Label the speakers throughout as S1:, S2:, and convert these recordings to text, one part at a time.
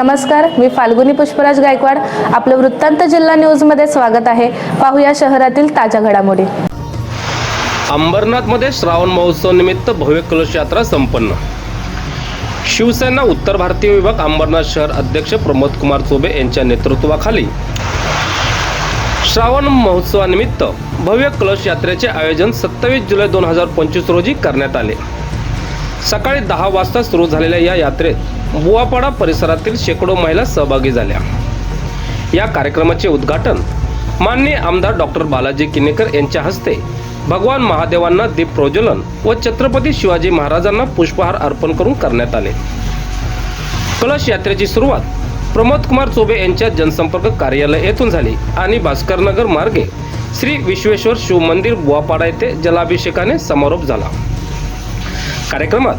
S1: नमस्कार मी फाल्गुनी पुष्पराज गायकवाड. आपलं वृत्तांत जिल्हा न्यूजमध्ये स्वागत आहे. पाहूया शहरातील ताज्या घडामोडी.
S2: अंबरनाथमध्ये श्रावण महोत्सव निमित्त भव्य कलश यात्रा संपन्न. शिवसेना उत्तर भारतीय विभाग अंबरनाथ शहर अध्यक्ष प्रमोद कुमार चोबे यांच्या नेतृत्वाखाली. श्रावण महोत्सवानिमित्त भव्य कलश यात्रेचे आयोजन सत्तावीस जुलै दोन हजार पंचवीस रोजी करण्यात आले. सकाळी दहा वाजता सुरू झालेल्या या यात्रेत बुवापाडा परिसरातील शेकडो महिला सहभागी झाल्या. या कार्यक्रमाचे उद्घाटन माननीय आमदार डॉक्टर बालाजी किनेकर यांच्या हस्ते भगवान महादेवांना दीप प्रज्वलन व छत्रपती शिवाजी महाराजांना पुष्पहार अर्पण करून करण्यात आले. कलश यात्रेची सुरुवात प्रमोद कुमार चोबे यांच्या जनसंपर्क कार्यालय येथून झाली आणि भास्करनगर मार्गे श्री विश्वेश्वर शिव मंदिर बुवापाडा येथे जलाभिषेकाने समारोप झाला. कार्यक्रमात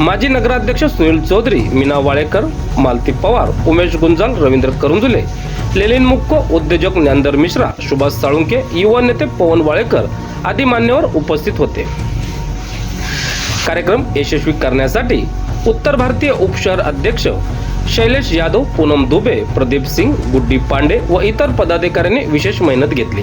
S2: माजी नगराध्यक्ष सुनील चौधरी मीना वाळेकर मालती पवार उमेश गुंजाल रवींद्र करुंजुले लेलिन मुक्को उद्योजक ज्ञानदर मिश्रा सुभाष साळुंके युवा नेते पवन वाळेकर आदी मान्यवर उपस्थित होते. कार्यक्रम यशस्वी करण्यासाठी उत्तर भारतीय उपशहर अध्यक्ष शैलेश यादव पूनम दुबे प्रदीप सिंग गुड्डी पांडे व इतर पदाधिकाऱ्यांनी विशेष मेहनत घेतली.